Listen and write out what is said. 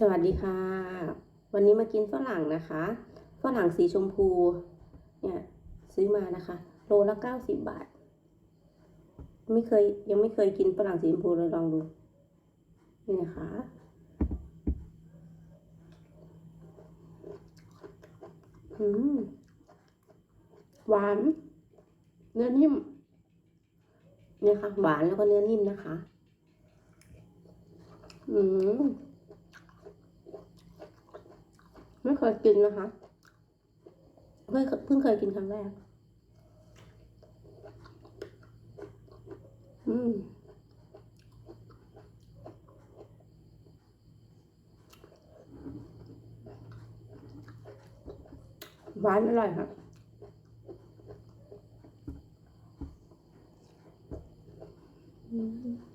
สวัสดีค่ะ วันนี้มากินฝรั่งนะคะฝรั่งสีชมพู เนี่ยซื้อมานะคะ โลละเก้าสิบบาท ไม่เคยยังไม่เคยกินฝรั่งสีชมพูเลยลองดู นี่นะคะ อืม หวาน เนื้อนิ่มเนี่ยค่ะ หวานแล้วก็เนื้อนิ่มนะคะ อืม ไม่เคยกินนะคะเพิ่งเพิ่งเคยกินครั้งแรก อืมหวานอร่อยค่ะอืม